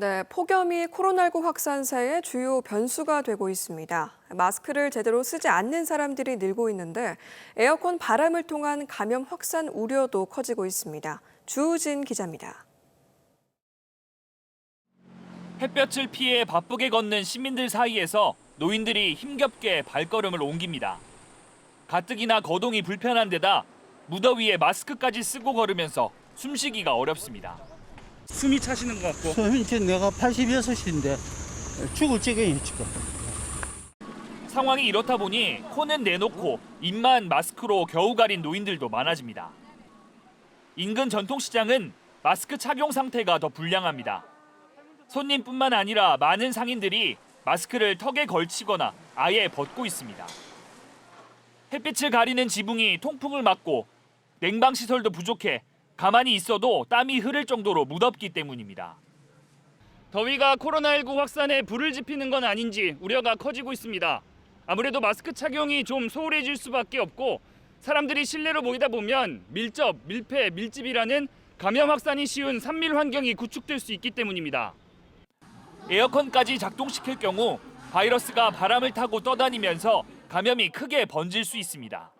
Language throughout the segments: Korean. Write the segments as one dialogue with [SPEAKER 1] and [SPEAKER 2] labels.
[SPEAKER 1] 네, 폭염이 코로나19 확산세의 주요 변수가 되고 있습니다. 마스크를 제대로 쓰지 않는 사람들이 늘고 있는데 에어컨 바람을 통한 감염 확산 우려도 커지고 있습니다. 주우진 기자입니다.
[SPEAKER 2] 햇볕을 피해 바쁘게 걷는 시민들 사이에서 노인들이 힘겹게 발걸음을 옮깁니다. 가뜩이나 거동이 불편한 데다 무더위에 마스크까지 쓰고 걸으면서 숨쉬기가 어렵습니다.
[SPEAKER 3] 숨이 차시는 것 같고
[SPEAKER 4] 현재 내가 86인데 죽을 지경이 지금.
[SPEAKER 2] 상황이 이렇다 보니 코는 내놓고 입만 마스크로 겨우 가린 노인들도 많아집니다. 인근 전통시장은 마스크 착용 상태가 더 불량합니다. 손님뿐만 아니라 많은 상인들이 마스크를 턱에 걸치거나 아예 벗고 있습니다. 햇빛을 가리는 지붕이 통풍을 막고 냉방 시설도 부족해 가만히 있어도 땀이 흐를 정도로 무덥기 때문입니다. 더위가 코로나19 확산에 불을 지피는 건 아닌지 우려가 커지고 있습니다. 아무래도 마스크 착용이 좀 소홀해질 수밖에 없고 사람들이 실내로 모이다 보면 밀접, 밀폐, 밀집이라는 감염 확산이 쉬운 산밀 환경이 구축될 수 있기 때문입니다. 에어컨까지 작동시킬 경우 바이러스가 바람을 타고 떠다니면서 감염이 크게 번질 수 있습니다.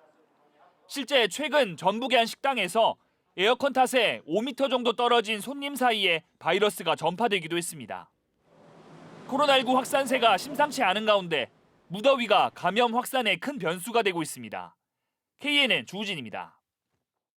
[SPEAKER 2] 실제 최근 전북의 한 식당에서 에어컨 탓에 5m 정도 떨어진 손님 사이에 바이러스가 전파되기도 했습니다. 코로나19 확산세가 심상치 않은 가운데 무더위가 감염 확산에 큰 변수가 되고 있습니다. KNN 주우진입니다.